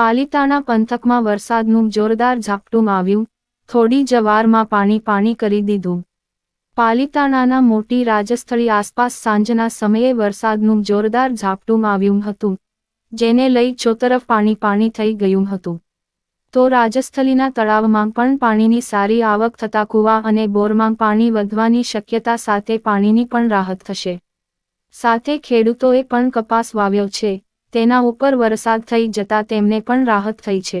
પાલિતાણા પંથકમાં વરસાદનું જોરદાર ઝાપટું આવ્યું. થોડી જ વારમાં પાણી પાણી કરી દીધું. પાલિતાણાના મોટી રાજસ્થળી આસપાસ સાંજના સમયે વરસાદનું જોરદાર ઝાપટું આવ્યું હતું, જેને લઈ ચોતરફ પાણી પાણી થઈ ગયું હતું. તો રાજસ્થલીના તળાવમાં પણ પાણીની સારી આવક થતા કૂવા અને બોરમાં પાણી વધવાની શક્યતા સાથે પાણીની પણ રાહત થશે. સાથે ખેડૂતોએ પણ કપાસ વાવ્યો છે. તેના ઉપર વરસાદ થઈ જતા તેમને પણ રાહત થઈ છે.